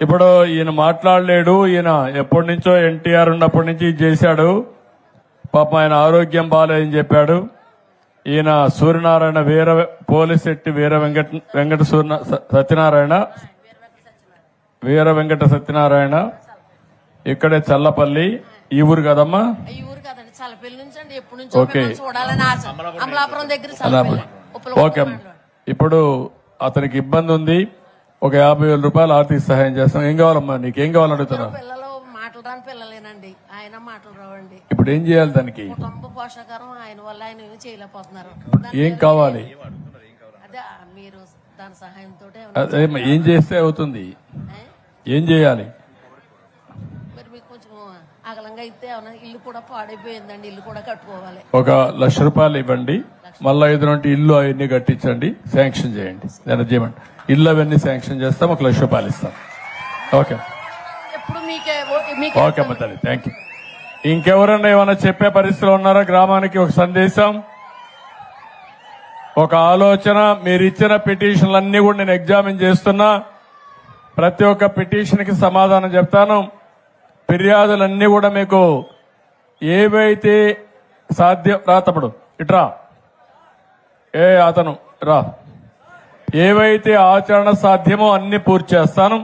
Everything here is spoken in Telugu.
ఇప్పుడు ఈయన మాట్లాడలేడు ఈయన ఎప్పటి నుంచో ఎన్టీఆర్ ఉన్నప్పటి నుంచి చేశాడు. పాపం ఆయన ఆరోగ్యం బాగాలేదని చెప్పాడు. ఈయన సూర్యనారాయణ వీర పోలిశెట్టి వీర వెంకట వెంకట సూర్య సత్యనారాయణ. వీర వెంకట సత్యనారాయణ. ఇక్కడే చల్లపల్లి. ఈ ఊరు కదమ్మా? ఈ ఊరు కదండి చల్లపల్లి నుంచి అండి. ఎప్పటి నుంచో ఓకే. మిమ్మల్ని చూడాలని ఆశ. అమలాపురం దగ్గర చల్లపల్లి. ఉప్పలగుంట ఓకే. ఇప్పుడు అతనికి ఇబ్బంది ఉంది. ఒక యాభై వేల రూపాయలు ఆర్థిక సహాయం చేస్తాం. ఏం కావాలమ్మా నీకేం? కావాలని అడుగుతున్నా పిల్లలు మాటలు రాని పిల్లలేనండి. ఆయన మాటలు రావండి ఇప్పుడు ఏం చేయాలి దానికి? కుటుంబ పోషకారం ఆయన వల్ల ఆయన ఏమీ చేయలేకపోతున్నారు. ఏం కావాలి? అదే మీరు దాని సహాయంతో ఏం చేస్తే అవుతుంది? ఏం చేయాలి? కొంచెం అగలంగా అయితే ఏమన్నా ఇల్లు కూడా పాడైపోయిందండి ఇల్లు కూడా కట్టుకోవాలి. ఒక లక్ష రూపాయలు ఇవ్వండి. మళ్ళా నుండి ఇల్లు అవన్నీ కట్టించండి శాంక్షన్ చేయండి. చేయమండి. ఇల్లు అవన్నీ శాంక్షన్ చేస్తాం ఒక లక్ష రూపాయలు ఇస్తాం. ఓకే. ఎప్పుడు మీకే మీకే ఓకే అమ్మ తల్లి థ్యాంక్ యూ ఇంకెవరన్నా ఏమైనా చెప్పే పరిస్థితిలో ఉన్నారా? గ్రామానికి ఒక సందేశం. ఒక ఆలోచన మీరు ఇచ్చిన పిటిషన్లన్నీ కూడా నేను ఎగ్జామిన్ చేస్తున్నా. ప్రతి ఒక్క పిటిషన్కి సమాధానం చెప్తాను. ఫిర్యాదులన్నీ కూడా మీకు ఏవైతే సాధ్యం రా తప్పుడు ఇట్రా ఏ అతను రా. ఏవైతే ఆచరణ సాధ్యమో అన్ని పూర్తి చేస్తాను.